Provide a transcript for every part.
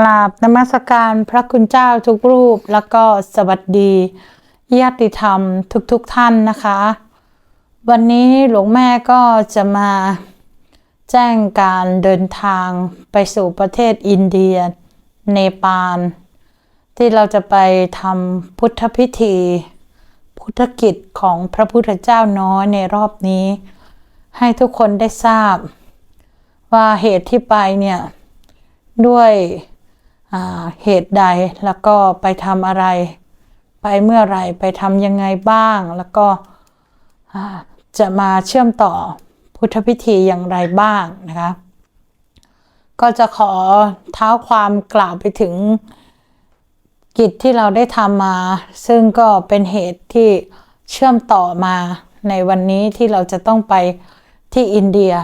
กราบนมัสการพระคุณเจ้าทุกรูปแล้วก็สวัสดีญาติธรรมทุกๆทท่านนะคะ วันนี้หลวงแม่ก็จะมาแจ้งการเดินทางไปสู่ประเทศอินเดีย เนปาล ที่เราจะไปทำพุทธพิธี พุทธกิจของพระพุทธเจ้าน้อยในรอบนี้ ให้ทุกคนได้ทราบ ว่าเหตุที่ไปเนี่ยด้วย เหตุใดแล้วก็ไปทำอะไร ไปเมื่อไรไปทำยังไงบ้าง แล้วก็จะมาเชื่อมต่อพุทธพิธีอย่างไรบ้างนะคะก็จะขอเท้าความกล่าวไปถึงกิจที่เราได้ทำมา ซึ่งก็เป็นเหตุที่เชื่อมต่อมาในวันนี้ที่เราจะต้องไปที่อินเดีย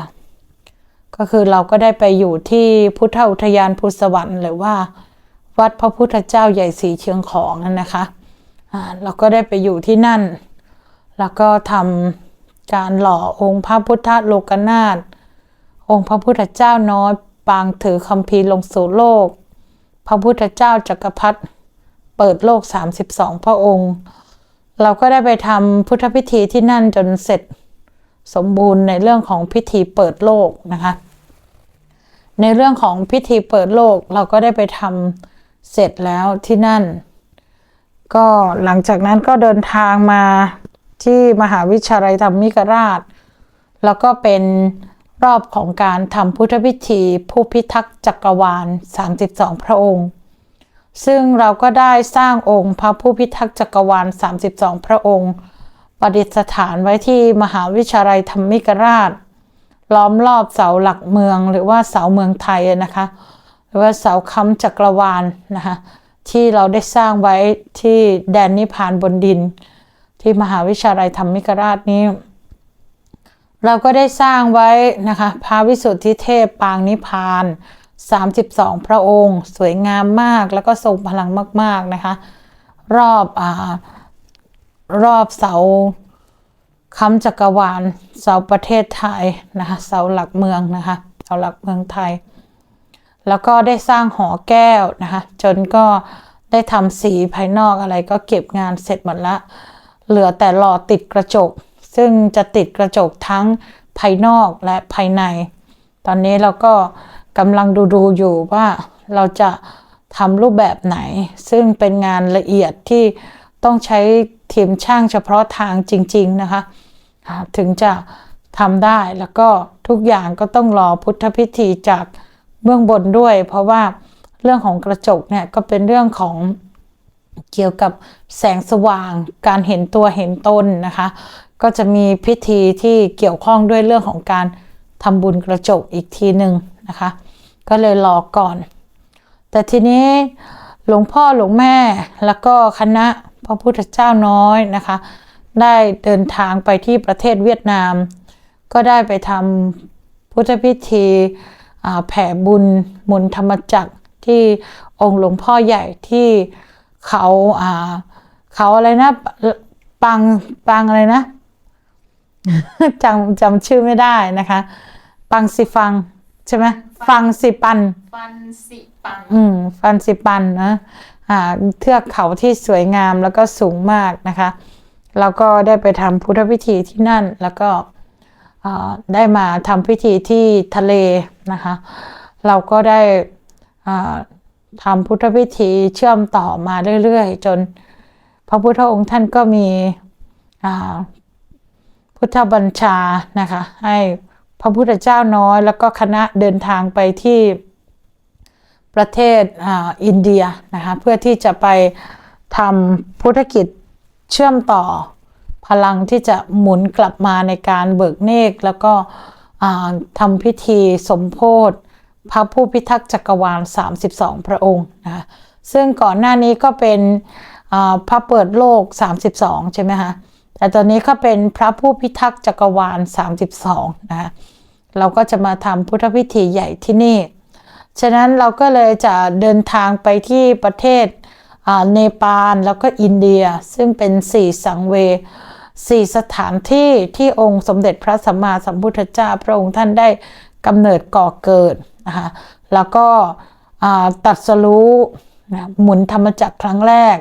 ก็คือเราก็ได้ไปอยู่ที่พุทธอุทยานพุทธสวรรค์หรือว่าวัดพระพุทธเจ้าใหญ่สีเชียงของนั่นนะคะอ่าเราก็ได้ไปอยู่ที่นั่น แล้วก็ทำการหล่อองค์พระพุทธโลกนาถองค์พระพุทธเจ้าน้อยปางถือคำพีลงสู่โลก พระพุทธเจ้าจักรพรรดิเปิดโลก 32 พระองค์ เราก็ได้ไปทำพุทธพิธีที่นั่นจนเสร็จ สมบูรณ์ในเรื่องของพิธีเปิดโลกนะคะ ในเรื่องของพิธีเปิดโลกเราก็ได้ไปทำเสร็จแล้วที่นั่น ก็หลังจากนั้นก็เดินทางมาที่มหาวิทยาลัยธรรมิกราช แล้วก็เป็นรอบของการทำพุทธพิธี ผู้พิทักษ์จักรวาล 32 พระองค์ ซึ่งเราก็ได้สร้างองค์พระผู้พิทักษ์จักรวาล 32 พระองค์ ประดิษฐานไว้ที่มหาวิทยาลัยธรรมิกราช ล้อมรอบเสาหลักเมืองหรือว่าเสาเมืองไทยนะคะ หรือว่าเสาคำจักรวาลนะคะที่เราได้สร้างไว้ที่แดนนิพพานบนดิน ที่มหาวิทยาลัยธรรมิกราชนี้ เราก็ได้สร้างไว้นะคะพระวิสุทธิเทพปางนิพพาน 32 พระองค์ สวยงามมากแล้วก็ทรงพลังมาก ๆ นะคะ รอบอ่า รอบเสาคำจักรวาลเสาประเทศไทยนะคะเสาหลักเมืองนะคะเสาหลักเมืองไทย แล้วก็ได้สร้างหอแก้วนะคะ จนก็ได้ทำสีภายนอกอะไรก็เก็บงานเสร็จหมดละ เหลือแต่หล่อติดกระจก ซึ่งจะติดกระจกทั้งภายนอกและภายใน ตอนนี้เราก็กำลังดูดูอยู่ว่าเราจะทำรูปแบบไหน ซึ่งเป็นงานละเอียดที่ ต้องใช้ทีมช่างเฉพาะทางจริง ๆ นะคะ ถึงจะทำได้แล้วก็ทุกอย่างก็ต้องรอพุทธพิธีจากเบื้องบนด้วย เพราะว่าเรื่องของกระจกเนี่ยก็เป็นเรื่องของเกี่ยวกับแสงสว่าง การเห็นตัวเห็นตนนะคะ ก็จะมีพิธีที่เกี่ยวข้องด้วยเรื่องของการทำบุญกระจกอีกทีหนึ่งนะคะ ก็เลยรอก่อน แต่ทีนี้ หลวงพ่อหลวงแม่ แล้วก็คณะพระพุทธเจ้าน้อยนะคะ ได้เดินทางไปที่ประเทศเวียดนาม ก็ได้ไปทำพุทธพิธีแผ่บุญมุนธรรมจักรที่องค์หลวงพ่อใหญ่ที่เขาเขาอะไรนะปังปังอะไรนะจำจำชื่อไม่ได้นะคะ ปังสิฟังใช่ไหมฟังสิปัน ฟันสิปัน อืมฟันสิปันนะอ่าเทือกเขาที่สวยงามแล้วก็สูงมากนะคะเราก็ได้ไปทำพุทธพิธีที่นั่น แล้วก็ได้มาทำพิธีที่ทะเลนะคะ เราก็ได้ทำพุทธพิธีเชื่อมต่อมาเรื่อยๆ จนพระพุทธองค์ท่านก็มีพุทธบัญชานะคะ ให้พระพุทธเจ้าน้อย แล้วก็คณะเดินทางไปที่ ประเทศออินเดียนะคะเพื่อที่จะไปทำพุทธกิจเชื่อมต่อพลังที่จะหมุนกลับมาในการเบิกเนกแล้วก็ทำพิธีสมโพธิพระผู้พิทักษ์จักรวาล 32 พระองค์นะซึ่งก่อนหน้านี้ก็เป็นพระเปิดโลก 32 ใช่ไหมคะแต่ตอนนี้ก็เป็นพระผู้พิทักษ์จักรวาล 32 นะคะเราก็จะมาทำพุทธพิธีใหญ่ที่นี่ ฉะนั้นเราก็เลยจะเดินทางไปที่ประเทศเนปาลแล้วก็อินเดีย ซึ่งเป็นสี่สังเวสี่สถานที่ที่องค์สมเด็จพระสัมมาสัมพุทธเจ้าพระองค์ท่านได้กำเนิดก่อเกิดนะคะแล้วก็ตัดสรู้นะหมุนธรรมจักรครั้งแรก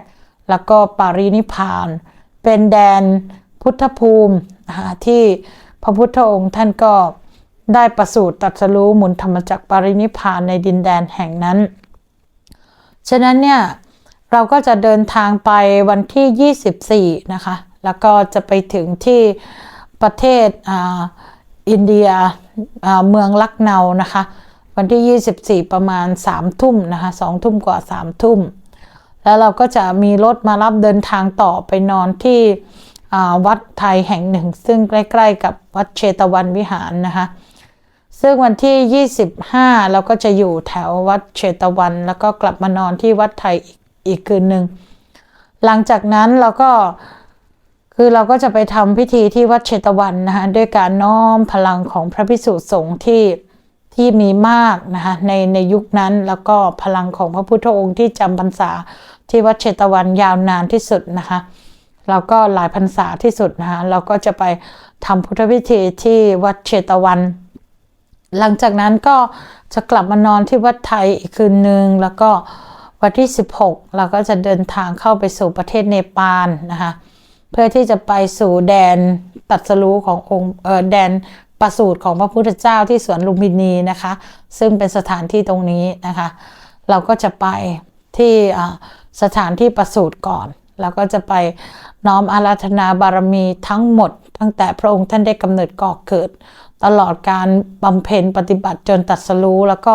แล้วก็ปารินิพาน เป็นแดนพุทธภูมินะะที่พระพุทธองค์ท่านก็ ได้ประสูติตรัสรู้หมุนธรรมจักรปรินิพานในดินแดนแห่งนั้น ฉะนั้นเนี่ย เราก็จะเดินทางไปวันที่ 24 นะคะ แล้วก็จะไปถึงที่ประเทศออินเดียเมืองลักเนานะคะ วันที่ 24 ประมาณ 3 ทุ่มนะคะ2ทุ่มกว่า 3 ทุ่ม แล้วเราก็จะมีรถมารับเดินทางต่อไปนอนที่วัดไทยแห่งหนึ่ง ซึ่งใกล้ ๆ กับวัดเชตวันวิหารนะคะ ซึ่งวันที่ 25 เราก็จะอยู่แถววัดเชตวัน แล้วก็กลับมานอนที่วัดไทยอีกคืนหนึ่ง หลังจากนั้นเราก็คือเราก็จะไปทำพิธีที่วัดเชตวันนะคะด้วยการน้อมพลังของพระพิสุสงฆ์ที่ที่มีมากนะคะในในยุคนั้นแล้วก็พลังของพระพุทธองค์ที่จำพรรษาที่วัดเชตวันยาวนานที่สุดนะคะแล้วก็หลายพรรษาที่สุดนะคะเราก็จะไปทำพุทธพิธีที่วัดเชตวัน หลังจากนั้นก็จะกลับมานอนที่วัดไทยอีกคืนหนึ่งแล้วก็วันที่ 16 เราก็จะเดินทางเข้าไปสู่ประเทศเนปาลนะคะเพื่อที่จะไปสู่แดนตัดสรู้ขององค์แดนประสูติของพระพุทธเจ้าที่สวนลุมพินีนะคะ ซึ่งเป็นสถานที่ตรงนี้นะคะ เราก็จะไปที่สถานที่ประสูติก่อน แล้วก็จะไปน้อมอาราธนาบารมีทั้งหมด ตั้งแต่พระองค์ท่านได้กำเนิดก่อเกิด ตลอดการบำเพ็ญปฏิบัติจนตัดสรู้ แล้วก็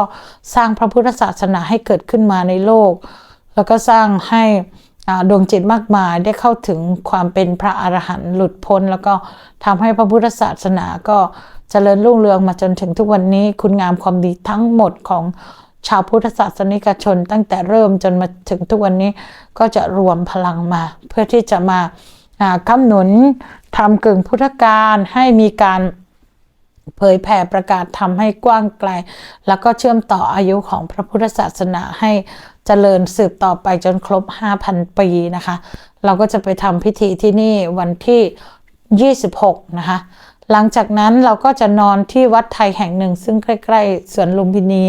สร้างพระพุทธศาสนาให้เกิดขึ้นมาในโลก แล้วก็สร้างให้ดวงจิตมากมายได้เข้าถึงความเป็นพระอรหันต์หลุดพ้น แล้วก็ทำให้พระพุทธศาสนาก็เจริญรุ่งเรืองมาจนถึงทุกวันนี้คุณงามความดีทั้งหมดของชาวพุทธศาสนิกชน ตั้งแต่เริ่มจนมาถึงทุกวันนี้ก็จะรวมพลังมา เพื่อที่จะมาอ่าคำหนุนทำกึ่งพุทธการให้มีการ เผยแผ่ประกาศทำให้กว้างไกล แล้วก็เชื่อมต่ออายุของพระพุทธศาสนาให้เจริญสืบต่อไปจนครบ 5,000 ปีนะคะ เราก็จะไปทำพิธีที่นี่วันที่ 26 นะคะ หลังจากนั้นเราก็จะนอนที่วัดไทยแห่งหนึ่ง ซึ่งใกล้ๆสวนลุมพินี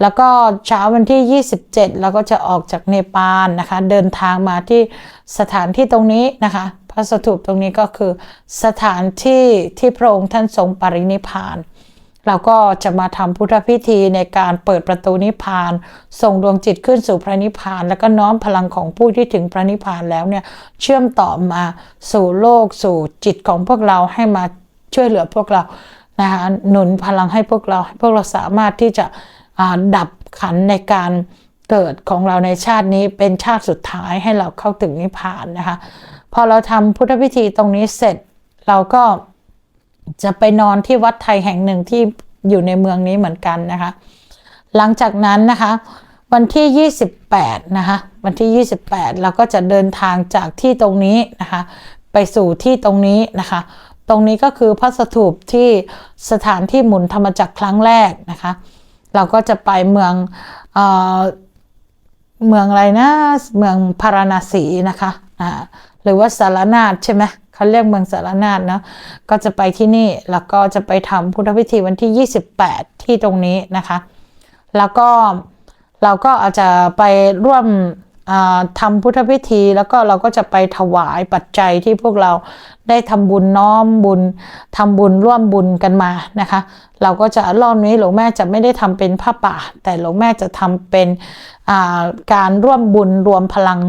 แล้วก็เช้าวันที่ 27 เราก็จะออกจากเนปาลนะคะ เดินทางมาที่สถานที่ตรงนี้นะคะ พระสถูปตรงนี้ก็คือสถานที่ที่พระองค์ท่านทรงปรินิพานเราก็จะมาทำพุทธพิธีในการเปิดประตูนิพพาน ส่งดวงจิตขึ้นสู่พระนิพพาน แล้วก็น้อมพลังของผู้ที่ถึงพระนิพพานแล้วเนี่ยเชื่อมต่อมาสู่โลกสู่จิตของพวกเราให้มาช่วยเหลือพวกเรานะคะหนุนพลังให้พวกเราให้พวกเราสามารถที่จะดับขันในการเกิดของเราในชาตินี้เป็นชาติสุดท้ายให้เราเข้าถึงนิพพานนะคะ พอเราทำพุทธพิธีตรงนี้เสร็จ เราก็จะไปนอนที่วัดไทยแห่งหนึ่งที่อยู่ในเมืองนี้เหมือนกันนะคะ หลังจากนั้นนะคะ วันที่ 28 นะคะ วันที่ 28 เราก็จะเดินทางจากที่ตรงนี้นะคะ ไปสู่ที่ตรงนี้นะคะ ตรงนี้ก็คือพระสถูปที่สถานที่หมุนธรรมจักรครั้งแรกนะคะ เราก็จะไปเมืองเออเมืองอะไรนะ เมืองพาราณสีนะคะอ่า หรือว่าสารนาถใช่ไหมเขาเรียกเมืองสารนาถเนาะก็จะไปที่นี่แล้วก็จะไปทำพุทธพิธีวันที่ 28 ที่ตรงนี้นะคะ แล้วก็เราก็อาจจะไปร่วมอ่าทำพุทธพิธีแล้วก็เราก็จะไปถวายปัจจัยที่พวกเราได้ทำบุญน้อมบุญทำบุญร่วมบุญกันมานะคะ เราก็จะรอบนี้หลวงแม่จะไม่ได้ทำเป็นผ้าป่า แต่หลวงแม่จะทำเป็นการร่วมบุญรวมพลัง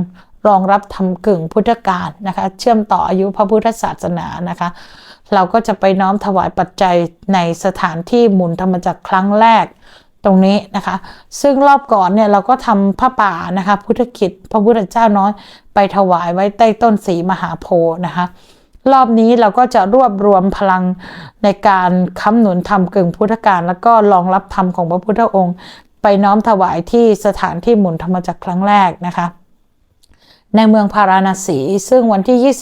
รองรับทำกึ่งพุทธการนะคะ เชื่อมต่ออายุพระพุทธศาสนานะคะ เราก็จะไปน้อมถวายปัจจัยในสถานที่หมุนธรรมจักรครั้งแรกตรงนี้นะคะ ซึ่งรอบก่อนเนี่ยเราก็ทำผ้าป่านะคะ พุทธกิจพระพุทธเจ้าน้อยไปถวายไว้ใต้ต้นสีมหาโพธิ์นะคะ รอบนี้เราก็จะรวบรวมพลังในการค้ำหนุนธรรมกึ่งพุทธการ แล้วก็รองรับธรรมของพระพุทธองค์ ไปน้อมถวายที่สถานที่หมุนธรรมจักรครั้งแรกนะคะ ในเมืองพาราณสี ซึ่งวันที่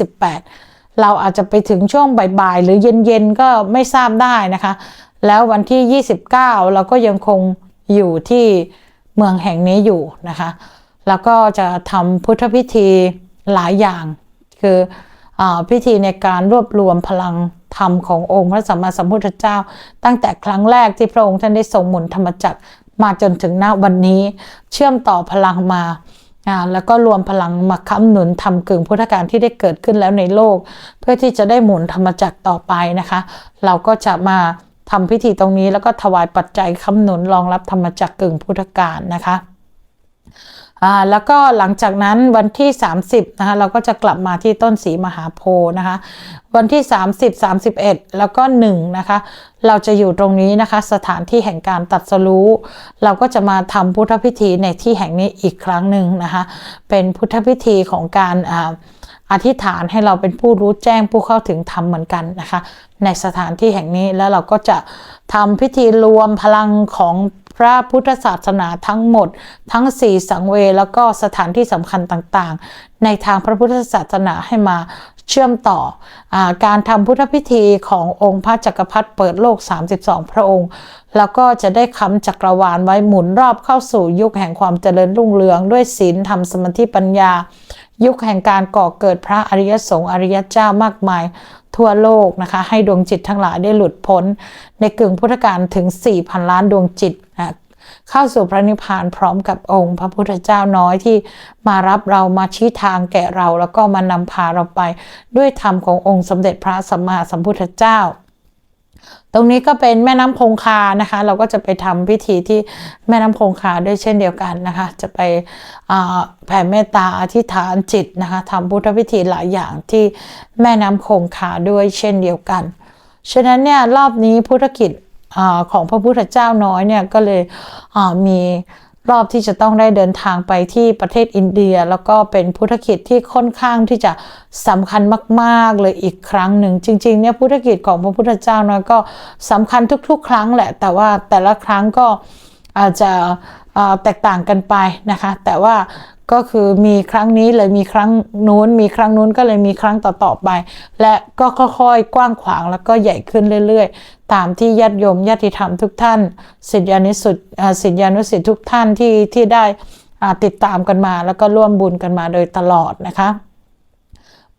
28 เราอาจจะไปถึงช่วงบ่ายๆ หรือเย็นๆ ก็ไม่ทราบได้นะคะ แล้ววันที่ 29 เราก็ยังคงอยู่ที่เมืองแห่งนี้อยู่นะคะ แล้วก็จะทำพุทธพิธีหลายอย่าง คืออพิธีในการรวบรวมพลังธรรมขององค์พระสัมมาสัมพุทธเจ้า ตั้งแต่ครั้งแรกที่พระองค์ท่านได้ทรงหมุนธรรมจักรมาจนถึงณวันนี้ เชื่อมต่อพลังมา แล้วก็รวมพลังมาค้ำหนุนทำกึ่งพุทธการที่ได้เกิดขึ้นแล้วในโลก เพื่อที่จะได้หมุนธรรมจักรต่อไปนะคะ เราก็จะมาทำพิธีตรงนี้แล้วก็ถวายปัจจัยค้ำหนุนรองรับธรรมจักรกึ่งพุทธการนะคะ อ่าแล้วก็หลังจากนั้นวันที่ 30นะคะเราก็จะกลับมาที่ต้นสีมหาโพธิ์นะคะ วันที่ 30 31 แล้วก็1นะคะเราจะอยู่ตรงนี้นะคะ สถานที่แห่งการตัดสรู้ เราก็จะมาทำพุทธพิธีในที่แห่งนี้อีกครั้งหนึ่งนะคะ เป็นพุทธพิธีของการอ่าอธิษฐานให้เราเป็นผู้รู้แจ้งผู้เข้าถึงธรรมเหมือนกันนะคะ ในสถานที่แห่งนี้แล้วเราก็จะทำพิธีรวมพลังของ ระพุทธศาสนาทั้งหมด ทั้ง4สังเวแล้วก็สถานที่สำคัญต่างๆ ในทางพระพุทธศาสนาให้มาเชื่อมต่ออการทำพุทธพิธีขององค์พระจักรพรรดิเปิดโลก 32 พระองค์ แล้วก็จะได้คำจักรวาลไว้หมุนรอบเข้าสู่ยุคแห่งความเจริญรุ่งเรือง ด้วยศีลธรรมสมาธิปัญญา ยุคแห่งการก่อเกิดพระอริยสงฆ์อริยเจ้ามากมาย ทั่วโลกนะคะ ให้ดวงจิตทั้งหลายได้หลุดพ้น ในกึ่งพุทธการถึง 4,000 ล้านดวงจิตนะเข้าสู่พระนิพพานพร้อมกับองค์พระพุทธเจ้าน้อยที่มารับเรามาชี้ทางแก่เรา แล้วก็มานำพาเราไปด้วยธรรมขององค์สมเด็จพระสัมมาสัมพุทธเจ้า ตรงนี้ก็เป็นแม่น้ำคงคานะคะ เราก็จะไปทำพิธีที่แม่น้ำคงคาด้วยเช่นเดียวกันนะคะ จะไปแผ่เมตตาอธิษฐานจิตนะคะทำพุทธพิธีหลายอย่างที่แม่น้ำคงคาด้วยเช่นเดียวกัน ฉะนั้นเนี่ยรอบนี้พุทธกิจอของพระพุทธเจ้าน้อยเนี่ยก็เลยมี รอบที่จะต้องได้เดินทางไปที่ประเทศอินเดีย แล้วก็เป็นพุทธกิจที่ค่อนข้างที่จะสำคัญมาก ๆ เลยอีกครั้งหนึ่ง จริง ๆ เนี่ยพุทธกิจของพระพุทธเจ้าน้อยก็สำคัญทุก ๆ ครั้งแหละ แต่ว่าแต่ละครั้งก็อาจจะแตกต่างกันไปนะคะ แต่ว่า ก็คือมีครั้งนี้เลยมีครั้งนู้น มีครั้งนู้นก็เลยมีครั้งต่อๆไป และก็ค่อยๆ กว้างขวางแล้วก็ใหญ่ขึ้นเรื่อยๆ ตามที่ญาติโยมญาติธรรมทุกท่านศิษยานุสิษย์ศิษยานุสิษย์ทุกท่านที่ที่ได้ติดตามกันมาแล้วก็ร่วมบุญกันมาโดยตลอดนะคะ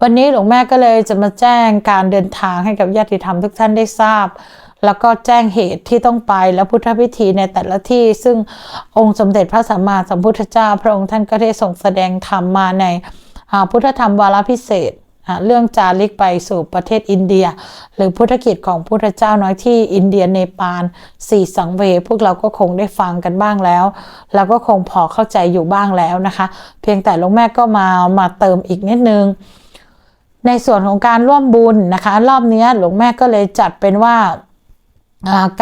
วันนี้หลวงแม่ก็เลยจะมาแจ้งการเดินทางให้กับญาติธรรมทุกท่านได้ทราบ แล้วก็แจ้งเหตุที่ต้องไปและพุทธพิธีในแต่ละที่ ซึ่งองค์สมเด็จพระสัมมาสัมพุทธเจ้า พระองค์ท่านก็ได้ทรงแสดงธรรมมาในพุทธธรรมวาระพิเศษเรื่องจาริกไปสู่ประเทศอินเดีย หรือพุทธกิจของพุทธเจ้าน้อยที่อินเดียเนปาลสี่สังเว พวกเราก็คงได้ฟังกันบ้างแล้ว แล้วก็คงพอเข้าใจอยู่บ้างแล้วนะคะ เพียงแต่หลวงแม่ก็มามาเติมอีกนิดนึง ในส่วนของการร่วมบุญนะคะ รอบนี้หลวงแม่ก็เลยจัดเป็นว่า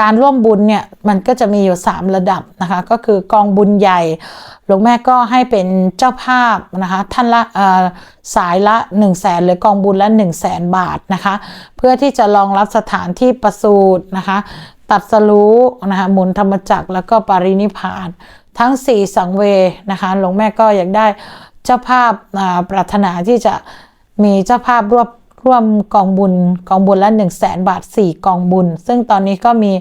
การร่วมบุญเนี่ยมันก็จะมีอยู่ 3 ระดับนะคะ ก็คือกองบุญใหญ่หลวงแม่ก็ให้เป็นเจ้าภาพนะคะท่านละสายละ 1 0 0 0 0แสนหรือกองบุญละ 1 0 0 0 0แสนบาทนะคะ เพื่อที่จะรองรับสถานที่ประสูตรนะคะ ตัดสรู้นะคะหมุนธรรมจักรแล้วก็ปรินิพาน ทั้ง 4 สังเวนะคะหลวงแม่ก็อยากได้เจ้าภาพปรารถนาที่จะมีเจ้าภาพรวบ ร่วมกองบุญกองบุญละ1 0 0 0 0แสนบาท 4 กองบุญ ซึ่งตอนนี้ก็มี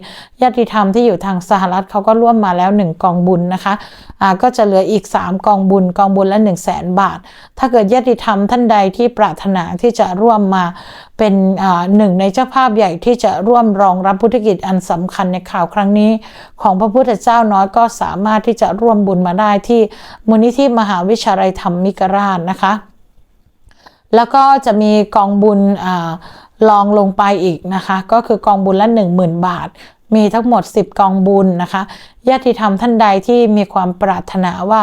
ญาติธรรมที่อยู่ทางสหรัฐเขาก็ร่วมมาแล้ว 1 กองบุญนะคะอ่าก็จะเหลืออีก 3 กองบุญกองบุญละ1 0 0 0 0แสนบาท ถ้าเกิดญาติธรรมท่านใดที่ปรารถนาที่จะร่วมมาเป็นหนึ่งในเจ้าภาพใหญ่ที่จะร่วมรองรับพุทธกิจอันสำคัญในข่าวครั้งนี้ ของพระพุทธเจ้าน้อยก็สามารถที่จะร่วมบุญมาได้ที่มูลนิธิมหาวิชาลัยธรรมมิกราชนะคะ แล้วก็จะมีกองบุญลองลงไปอีกนะคะ ก็คือกองบุญละ 10,000 บาท มีทั้งหมด 10 กองบุญนะคะญาติธรรมท่านใดที่มีความปรารถนาว่า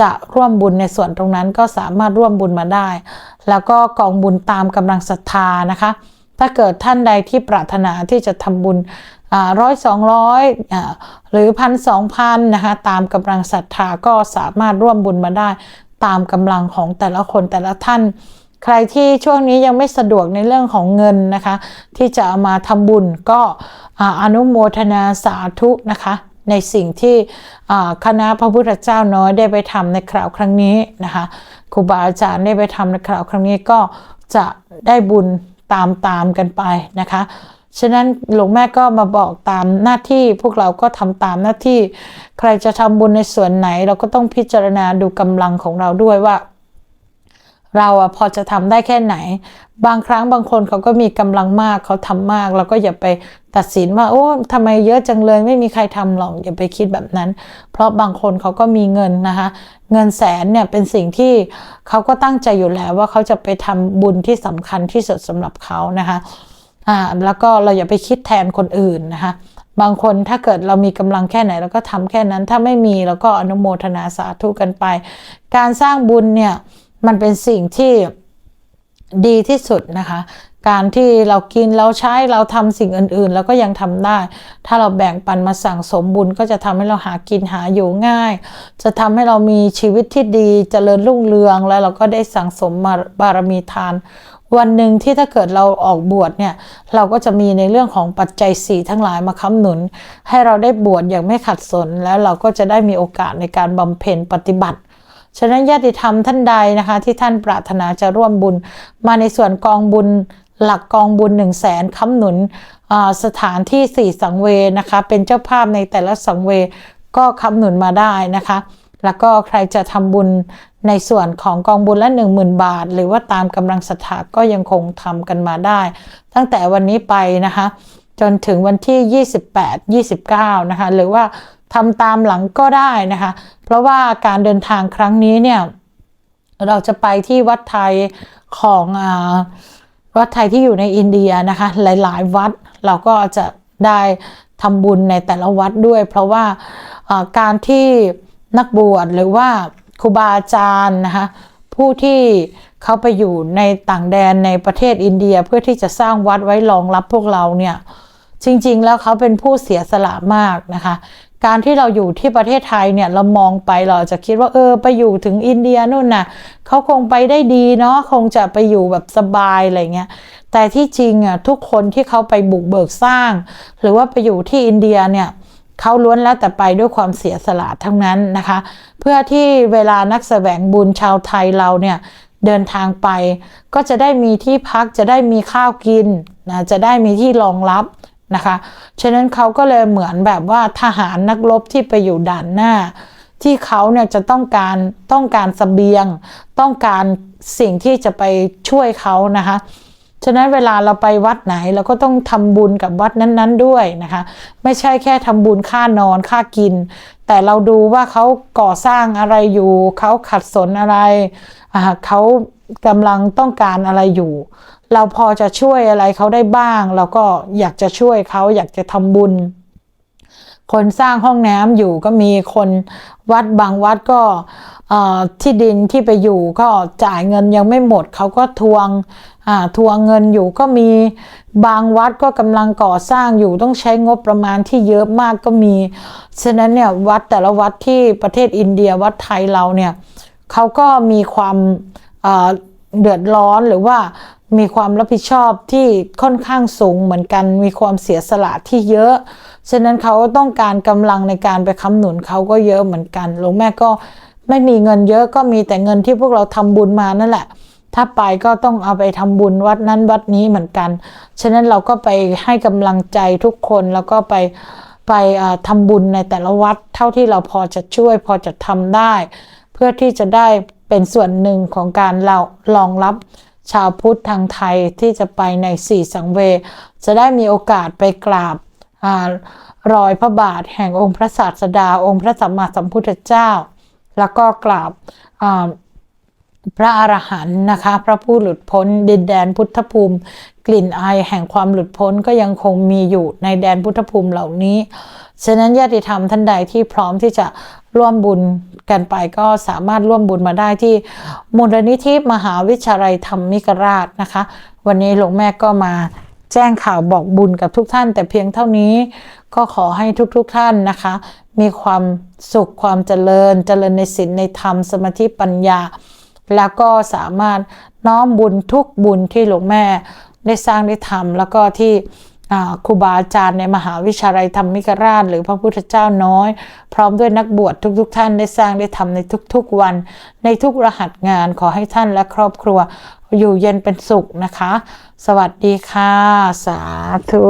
จะร่วมบุญในส่วนตรงนั้นก็สามารถร่วมบุญมาได้ แล้วก็กองบุญตามกำลังศรัทธานะคะ ถ้าเกิดท่านใดที่ปรารถนาที่จะทำบุญร้อยสองร้อยหรือพันสองพันนะคะตามกำลังศรัทธาก็สามารถร่วมบุญมาได้ ตามกำลังของแต่ละคนแต่ละท่าน ใครที่ช่วงนี้ยังไม่สะดวกในเรื่องของเงินนะคะ ที่จะเอามาทำบุญก็อนุโมทนาสาธุนะคะในสิ่งที่คณะพระพุทธเจ้าน้อยได้ไปทำในคราวครั้งนี้นะคะครูบาอาจารย์ได้ไปทำในคราวครั้งนี้ก็จะได้บุญตามตามกันไปนะคะ ฉะนั้นหลวงแม่ก็มาบอกตามหน้าที่พวกเราก็ทำตามหน้าที่ ใครจะทำบุญในส่วนไหน เราก็ต้องพิจารณาดูกำลังของเราด้วยว่า เราอะพอจะทำได้แค่ไหน บางครั้งบางคนเขาก็มีกำลังมากเขาทำมากเราก็อย่าไปตัดสินว่าโอ้ทำไมเยอะจังเลยไม่มีใครทำหรอกอย่าไปคิดแบบนั้น เพราะบางคนเขาก็มีเงินนะคะ เงินแสนเนี่ยเป็นสิ่งที่เขาก็ตั้งใจอยู่แล้วว่าเขาจะไปทำบุญที่สำคัญที่สุดสำหรับเขานะคะอ่าแล้วก็เราอย่าไปคิดแทนคนอื่นนะคะบางคนถ้าเกิดเรามีกำลังแค่ไหนเราก็ทำแค่นั้นถ้าไม่มีเราก็อนุโมทนาสาธุกันไป การสร้างบุญเนี่ย มันเป็นสิ่งที่ดีที่สุดนะคะ การที่เรากินเราใช้เราทำสิ่งอื่นๆ แล้วก็ยังทำได้ ถ้าเราแบ่งปันมาสั่งสมบุญก็จะทำให้เราหากินหาอยู่ง่าย จะทำให้เรามีชีวิตที่ดีเจริญรุ่งเรืองแล้วเราก็ได้สั่งสมมาบารมีทาน วันหนึ่งที่ถ้าเกิดเราออกบวชเนี่ยเราก็จะมีในเรื่องของปัจจัยสี่ทั้งหลายมาค้ำหนุน ให้เราได้บวชอย่างไม่ขัดสนแล้วเราก็จะได้มีโอกาสในการบำเพ็ญปฏิบัติ ฉะนั้นญาติธรรมท่านใดนะคะ ที่ท่านปรารถนาจะร่วมบุญ มาในส่วนกองบุญหลักกองบุญ1 0 0 0 0แสนค้ำหนุนสถานที่ 4 สังเวนะคะ เป็นเจ้าภาพในแต่ละสังเวก็ค้ำหนุนมาได้นะคะ แล้วก็ใครจะทำบุญในส่วนของกองบุญละ 10,000 บาท หรือว่าตามกำลังศรัทธาก็ยังคงทำกันมาได้ ตั้งแต่วันนี้ไปนะคะ จนถึงวันที่ 28 29 นะคะ หรือว่า ทำตามหลังก็ได้นะคะ เพราะว่าการเดินทางครั้งนี้เนี่ยเราจะไปที่วัดไทยของอวัดไทยที่อยู่ในอินเดียนะคะ หลาย ๆ วัดเราก็จะได้ทำบุญในแต่ละวัดด้วย เพราะว่าการที่นักบวชหรือว่าครูบาอาจารย์นะคะผู้ที่เขาไปอยู่ในต่างแดนในประเทศอินเดียเพื่อที่จะสร้างวัดไว้รองรับพวกเราเนี่ยจริงๆ แล้วเขาเป็นผู้เสียสละมากนะคะ การที่เราอยู่ที่ประเทศไทยเนี่ยเรามองไปเราจจะคิดว่าเออไปอยู่ถึงอินเดียนู่นน่ะเขาคงไปได้ดีเนาะคงจะไปอยู่แบบสบายอะไรเงี้ยแต่ที่จริงอะทุกคนที่เขาไปบุกเบิกสร้าง หรือว่าไปอยู่ที่อินเดียเนี่ยเขาล้วนแล้วแต่ไปด้วยความเสียสละทั้งนั้นนะคะ เพื่อที่เวลานักแสวงบุญชาวไทยเราเนี่ยเดินทางไป ก็จะได้มีที่พักจะได้มีข้าวกินนะจะได้มีที่รองรับ นะคะ ฉะนั้นเขาก็เลยเหมือนแบบว่าทหารนักรบที่ไปอยู่ด่านหน้า ที่เขาเนี่ยจะต้องการต้องการสเสบียง ต้องการสิ่งที่จะไปช่วยเขานะคะฉะนั้นเวลาเราไปวัดไหนเราก็ต้องทำบุญกับวัดนั้น ๆ ด้วยนะคะ ไม่ใช่แค่ทำบุญค่านอนค่ากิน แต่เราดูว่าเขาก่อสร้างอะไรอยู่ เขาขัดสนอะไรเขากำลังต้องการอะไรอยู่ เราพอจะช่วยอะไรเขาได้บ้าง เราก็อยากจะช่วยเขาอยากจะทำบุญ คนสร้างห้องน้ำอยู่ก็มีคนวัดบางวัดก็ที่ดินที่ไปอยู่ก็จ่ายเงินยังไม่หมดเขาก็ทวงทวงเงินอยู่ก็มีบางวัดก็กำลังก่อสร้างอยู่ต้องใช้งบประมาณที่เยอะมากก็มี ฉะนั้นเนี่ยวัดแต่ละวัดที่ประเทศอินเดียวัดไทยเราเนี่ยเขาก็มีความเดือดร้อนหรือว่า มีความรับผิดชอบที่ค่อนข้างสูงเหมือนกัน มีความเสียสละที่เยอะ ฉะนั้นเขาต้องการกำลังในการไปค้ำหนุนเขาก็เยอะเหมือนกันหลวงแม่ก็ไม่มีเงินเยอะก็มีแต่เงินที่พวกเราทำบุญมานั่นแหละ ถ้าไปก็ต้องเอาไปทำบุญวัดนั้นวัดนี้เหมือนกัน ฉะนั้นเราก็ไปให้กำลังใจทุกคนแล้วก็ไปไปอ่าทำบุญในแต่ละวัดเท่าที่เราพอจะช่วย พอจะทำได้ เพื่อที่จะได้เป็นส่วนหนึ่งของการเรารองรับ ชาวพุทธทางไทยที่จะไปในสี่สังเว จะได้มีโอกาสไปกราบอารอยพระบาทแห่งองค์พระศาสดา องค์พระสัมมาสัมพุทธเจ้า แล้วก็กราบาพระอรหันต์นะคะ พระผู้หลุดพ้น ดินแดนพุทธภูมิ กลิ่นอายแห่งความหลุดพ้นก็ยังคงมีอยู่ในแดนพุทธภูมิเหล่านี้ ฉะนั้นญาติธรรมท่านใดที่พร้อมที่จะร่วมบุญกันไปก็สามารถร่วมบุญมาได้ที่มูลนิธิมหาวิชาลัยธรรมิกราชนะคะ วันนี้หลวงแม่ก็มาแจ้งข่าวบอกบุญกับทุกท่าน แต่เพียงเท่านี้ก็ขอให้ทุกๆทท่านนะคะ มีความสุขความเจริญ เจริญในศีลในธรรมสมาธิปัญญา แล้วก็สามารถน้อมบุญทุกบุญที่หลวงแม่ได้สร้างได้ทำแล้วก็ที่ ครูบาอาจารย์ในมหาวิชาลัยธรรมิกราช หรือพระพุทธเจ้าน้อย พร้อมด้วยนักบวชทุกๆทท่านได้สร้างได้ทำในทุกๆวัน ในทุกรหัสงานขอให้ท่านและครอบครัว อยู่เย็นเป็นสุขนะคะ สวัสดีค่ะ สาธุ